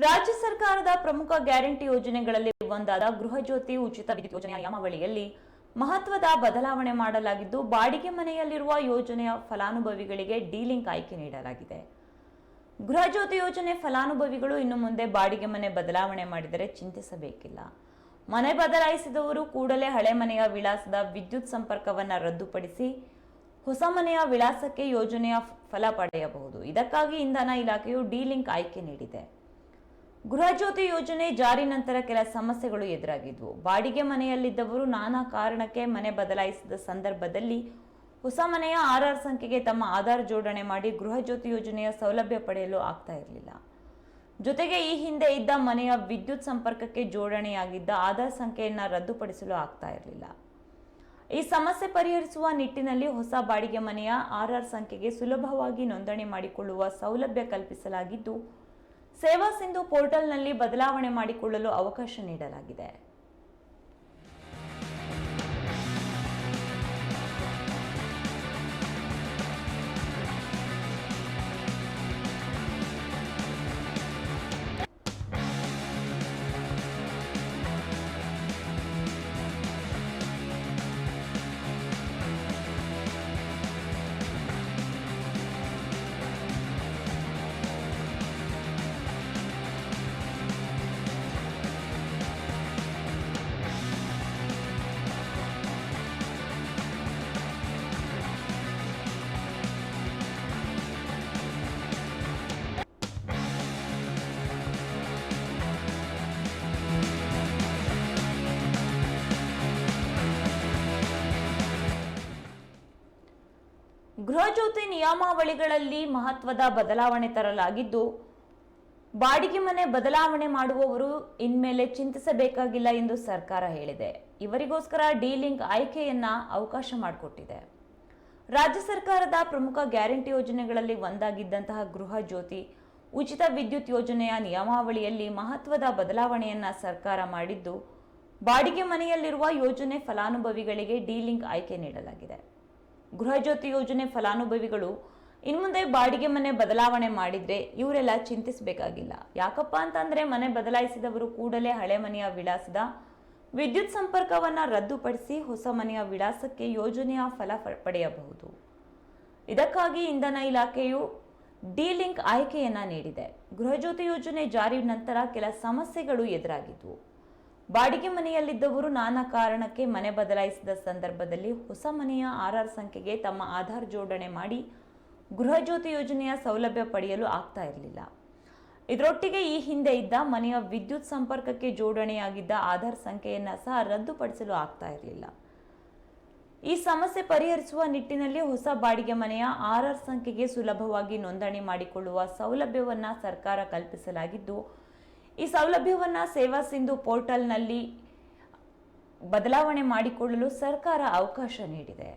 ರಾಜ್ಯ ಸರ್ಕಾರದ ಪ್ರಮುಖ ಗ್ಯಾರಂಟಿ ಯೋಜನೆಗಳಲ್ಲಿ ಒಂದಾದ ಗೃಹಜ್ಯೋತಿ ಉಚಿತ ವಿದ್ಯುತ್ ಯೋಜನೆಯ ನಿಯಮಾವಳಿಯಲ್ಲಿ ಮಹತ್ವದ ಬದಲಾವಣೆ ಮಾಡಲಾಗಿದ್ದು, ಬಾಡಿಗೆ ಮನೆಯಲ್ಲಿರುವ ಯೋಜನೆಯ ಫಲಾನುಭವಿಗಳಿಗೆ ಡೀಲಿಂಕ್ ಆಯ್ಕೆ ನೀಡಲಾಗಿದೆ. ಗೃಹಜ್ಯೋತಿ ಯೋಜನೆ ಫಲಾನುಭವಿಗಳು ಇನ್ನು ಮುಂದೆ ಬಾಡಿಗೆ ಮನೆ ಬದಲಾವಣೆ ಮಾಡಿದರೆ ಚಿಂತಿಸಬೇಕಿಲ್ಲ. ಮನೆ ಬದಲಾಯಿಸಿದವರು ಕೂಡಲೇ ಹಳೆ ಮನೆಯ ವಿಳಾಸದ ವಿದ್ಯುತ್ ಸಂಪರ್ಕವನ್ನು ರದ್ದುಪಡಿಸಿ ಹೊಸ ಮನೆಯ ವಿಳಾಸಕ್ಕೆ ಯೋಜನೆಯ ಫಲ ಪಡೆಯಬಹುದು. ಇದಕ್ಕಾಗಿ ಇಂಧನ ಇಲಾಖೆಯು ಡೀಲಿಂಕ್ ಆಯ್ಕೆ ನೀಡಿದೆ. ಗೃಹ ಜ್ಯೋತಿ ಯೋಜನೆ ಜಾರಿ ನಂತರ ಕೆಲ ಸಮಸ್ಯೆಗಳು ಎದುರಾಗಿದ್ವು. ಬಾಡಿಗೆ ಮನೆಯಲ್ಲಿದ್ದವರು ನಾನಾ ಕಾರಣಕ್ಕೆ ಮನೆ ಬದಲಾಯಿಸಿದ ಸಂದರ್ಭದಲ್ಲಿ ಹೊಸ ಮನೆಯ ಆರ್ಆರ್ ಸಂಖ್ಯೆಗೆ ತಮ್ಮ ಆಧಾರ್ ಜೋಡಣೆ ಮಾಡಿ ಗೃಹಜ್ಯೋತಿ ಯೋಜನೆಯ ಸೌಲಭ್ಯ ಪಡೆಯಲು ಆಗ್ತಾ ಇರಲಿಲ್ಲ. ಜೊತೆಗೆ ಈ ಹಿಂದೆ ಇದ್ದ ಮನೆಯ ವಿದ್ಯುತ್ ಸಂಪರ್ಕಕ್ಕೆ ಜೋಡಣೆಯಾಗಿದ್ದ ಆಧಾರ್ ಸಂಖ್ಯೆಯನ್ನು ರದ್ದುಪಡಿಸಲು ಆಗ್ತಾ ಇರಲಿಲ್ಲ. ಈ ಸಮಸ್ಯೆ ಪರಿಹರಿಸುವ ನಿಟ್ಟಿನಲ್ಲಿ ಹೊಸ ಬಾಡಿಗೆ ಮನೆಯ ಆರ್ಆರ್ ಸಂಖ್ಯೆಗೆ ಸುಲಭವಾಗಿ ನೋಂದಣಿ ಮಾಡಿಕೊಳ್ಳುವ ಸೌಲಭ್ಯ ಕಲ್ಪಿಸಲಾಗಿದ್ದು ಸೇವಾ ಸಿಂಧು ಪೋರ್ಟಲ್ನಲ್ಲಿ ಬದಲಾವಣೆ ಮಾಡಿಕೊಳ್ಳಲು ಅವಕಾಶ ನೀಡಲಾಗಿದೆ. ಗೃಹಜ್ಯೋತಿ ನಿಯಮಾವಳಿಗಳಲ್ಲಿ ಮಹತ್ವದ ಬದಲಾವಣೆ ತರಲಾಗಿದ್ದು, ಬಾಡಿಗೆ ಮನೆ ಬದಲಾವಣೆ ಮಾಡುವವರು ಇನ್ಮೇಲೆ ಚಿಂತಿಸಬೇಕಾಗಿಲ್ಲ ಎಂದು ಸರ್ಕಾರ ಹೇಳಿದೆ. ಇವರಿಗೋಸ್ಕರ ಡೀಲಿಂಗ್ ಆಯ್ಕೆಯನ್ನ ಅವಕಾಶ ಮಾಡಿಕೊಟ್ಟಿದೆ. ರಾಜ್ಯ ಸರ್ಕಾರದ ಪ್ರಮುಖ ಗ್ಯಾರಂಟಿ ಯೋಜನೆಗಳಲ್ಲಿ ಒಂದಾಗಿದ್ದಂತಹ ಗೃಹ ಜ್ಯೋತಿ ಉಚಿತ ವಿದ್ಯುತ್ ಯೋಜನೆಯ ನಿಯಮಾವಳಿಯಲ್ಲಿ ಮಹತ್ವದ ಬದಲಾವಣೆಯನ್ನ ಸರ್ಕಾರ ಮಾಡಿದ್ದು, ಬಾಡಿಗೆ ಮನೆಯಲ್ಲಿರುವ ಯೋಜನೆ ಫಲಾನುಭವಿಗಳಿಗೆ ಡೀಲಿಂಗ್ ಆಯ್ಕೆ ನೀಡಲಾಗಿದೆ. ಗೃಹಜ್ಯೋತಿ ಯೋಜನೆ ಫಲಾನುಭವಿಗಳು ಇನ್ಮುಂದೆ ಬಾಡಿಗೆ ಮನೆ ಬದಲಾವಣೆ ಮಾಡಿದ್ರೆ ಇವರೆಲ್ಲ ಚಿಂತಿಸಬೇಕಾಗಿಲ್ಲ. ಯಾಕಪ್ಪ ಅಂತಂದರೆ ಮನೆ ಬದಲಾಯಿಸಿದವರು ಕೂಡಲೇ ಹಳೆ ಮನೆಯ ವಿಳಾಸದ ವಿದ್ಯುತ್ ಸಂಪರ್ಕವನ್ನ ರದ್ದುಪಡಿಸಿ ಹೊಸ ಮನೆಯ ವಿಳಾಸಕ್ಕೆ ಯೋಜನೆಯ ಫಲ ಪಡೆಯಬಹುದು. ಇದಕ್ಕಾಗಿ ಇಂಧನ ಇಲಾಖೆಯು ಡಿಲಿಂಕ್ ಆಯ್ಕೆಯನ್ನು ನೀಡಿದೆ. ಗೃಹಜ್ಯೋತಿ ಯೋಜನೆ ಜಾರಿ ನಂತರ ಕೆಲ ಸಮಸ್ಯೆಗಳು ಎದುರಾಗಿದ್ವು. ಬಾಡಿಗೆ ಮನೆಯಲ್ಲಿದ್ದವರು ನಾನಾ ಕಾರಣಕ್ಕೆ ಮನೆ ಬದಲಾಯಿಸಿದ ಸಂದರ್ಭದಲ್ಲಿ ಹೊಸ ಮನೆಯ ಆರ್ಆರ್ ಸಂಖ್ಯೆಗೆ ತಮ್ಮ ಆಧಾರ್ ಜೋಡಣೆ ಮಾಡಿ ಗೃಹಜ್ಯೋತಿ ಯೋಜನೆಯ ಸೌಲಭ್ಯ ಪಡೆಯಲು ಆಗ್ತಾ ಇರಲಿಲ್ಲ. ಇದರೊಟ್ಟಿಗೆ ಈ ಹಿಂದೆ ಇದ್ದ ಮನೆಯ ವಿದ್ಯುತ್ ಸಂಪರ್ಕಕ್ಕೆ ಜೋಡಣೆಯಾಗಿದ್ದ ಆಧಾರ್ ಸಂಖ್ಯೆಯನ್ನು ಸಹ ರದ್ದುಪಡಿಸಲು ಆಗ್ತಾ ಇರಲಿಲ್ಲ. ಈ ಸಮಸ್ಯೆ ಪರಿಹರಿಸುವ ನಿಟ್ಟಿನಲ್ಲಿ ಹೊಸ ಬಾಡಿಗೆ ಮನೆಯ ಆರ್ಆರ್ ಸಂಖ್ಯೆಗೆ ಸುಲಭವಾಗಿ ನೋಂದಣಿ ಮಾಡಿಕೊಳ್ಳುವ ಸೌಲಭ್ಯವನ್ನು ಸರ್ಕಾರ ಕಲ್ಪಿಸಲಾಗಿದ್ದು ಈ ಸೌಲಭ್ಯವನ್ನು ಸೇವಾ ಸಿಂಧು ಪೋರ್ಟಲ್ನಲ್ಲಿ ಬದಲಾವಣೆ ಮಾಡಿಕೊಳ್ಳಲು ಸರ್ಕಾರ ಅವಕಾಶ ನೀಡಿದೆ.